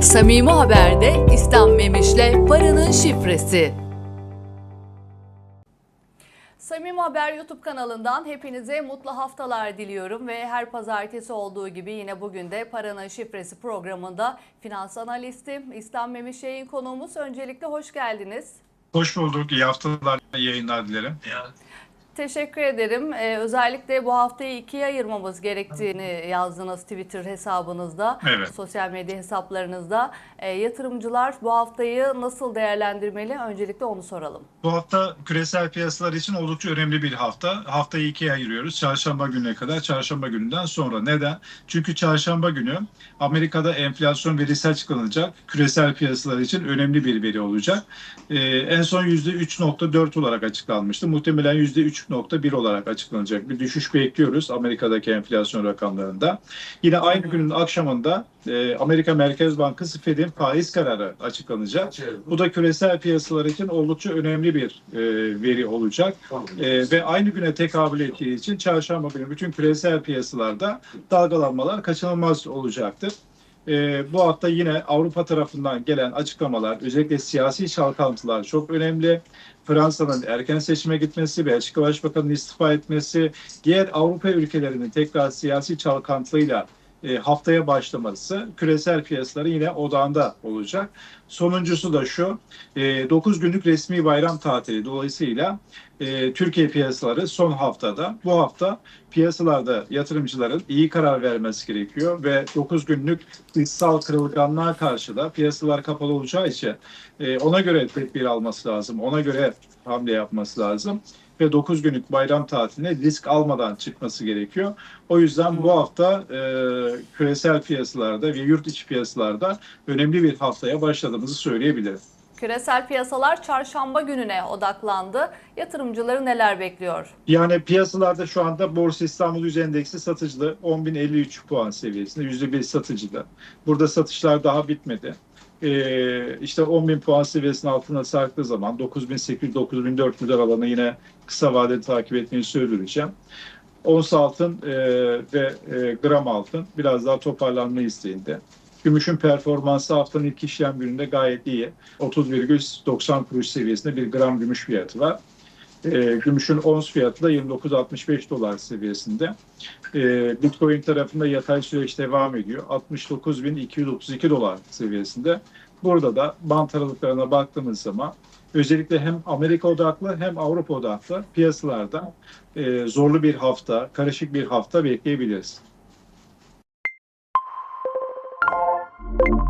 Samimi Haber'de İslam Memiş'le paranın şifresi. Samimi Haber YouTube kanalından hepinize mutlu haftalar diliyorum ve her pazartesi olduğu gibi yine bugün de Paranın Şifresi programında finans analistim İslam Memiş yayın konuğumuz. Öncelikle hoş geldiniz. Hoş bulduk. İyi haftalar, iyi yayınlar dilerim. Teşekkür ederim. Ee, özellikle bu haftayı ikiye ayırmamız gerektiğini yazdınız Twitter hesabınızda, Evet. sosyal medya hesaplarınızda. Ee, yatırımcılar bu haftayı nasıl değerlendirmeli? Öncelikle onu soralım. Bu hafta küresel piyasalar için oldukça önemli bir hafta. Haftayı ikiye ayırıyoruz. Çarşamba gününe kadar, çarşamba gününden sonra. Neden? Çünkü çarşamba günü Amerika'da enflasyon verisi açıklanacak. Küresel piyasalar için önemli bir veri olacak. Ee, en son %3.4 olarak açıklanmıştı. Muhtemelen %3.1 olarak açıklanacak. Bir düşüş bekliyoruz Amerika'daki enflasyon rakamlarında. Yine aynı günün akşamında e, Amerika Merkez Bankası Fed'in faiz kararı açıklanacak. Bu da küresel piyasalar için oldukça önemli bir e, veri olacak. E, ve aynı güne tekabül ettiği için çarşamba günü bütün küresel piyasalarda dalgalanmalar kaçınılmaz olacaktır. E, bu hafta yine Avrupa tarafından gelen açıklamalar, özellikle siyasi çalkantılar çok önemli. Fransa'nın erken seçime gitmesi, Belçika Başbakanı'nın istifa etmesi, diğer Avrupa ülkelerinin tekrar siyasi çalkantıyla e, haftaya başlaması küresel piyasaları yine odağında olacak. Sonuncusu da şu, e, 9 günlük resmi bayram tatili dolayısıyla e, Türkiye piyasaları son haftada, bu hafta piyasalarda yatırımcıların iyi karar vermesi gerekiyor ve 9 günlük dışsal kırılganlığa karşı da piyasalar kapalı olacağı için e, ona göre tedbir alması lazım, ona göre hamle yapması lazım ve 9 günlük bayram tatiline risk almadan çıkması gerekiyor. O yüzden bu hafta e, küresel piyasalarda ve yurt içi piyasalarda önemli bir haftaya başladığımızı söyleyebilirim. Küresel piyasalar çarşamba gününe odaklandı. Yatırımcıları neler bekliyor? Yani piyasalarda şu anda Borsa İstanbul Yüz Endeksi satıcılı 10.053 puan seviyesinde %1 satıcıda. Burada satışlar daha bitmedi. Ee, işte 10.000 puan seviyesinin altına sarktığı zaman 9.800-9.400 alanı yine kısa vadeli takip etmeyi sürdüreceğim. Ons altın e, ve e, gram altın biraz daha toparlanma isteğinde. Gümüşün performansı haftanın ilk işlem gününde gayet iyi. 30,90 kuruş seviyesinde bir gram gümüş fiyatı var. E, gümüşün ons fiyatı da 29.65 dolar seviyesinde. E, Bitcoin tarafında yatay süreç devam ediyor. 69.232 dolar seviyesinde. Burada da bant aralıklarına baktığımız zaman özellikle hem Amerika odaklı hem Avrupa odaklı piyasalarda e, zorlu bir hafta, karışık bir hafta bekleyebiliriz. Thank you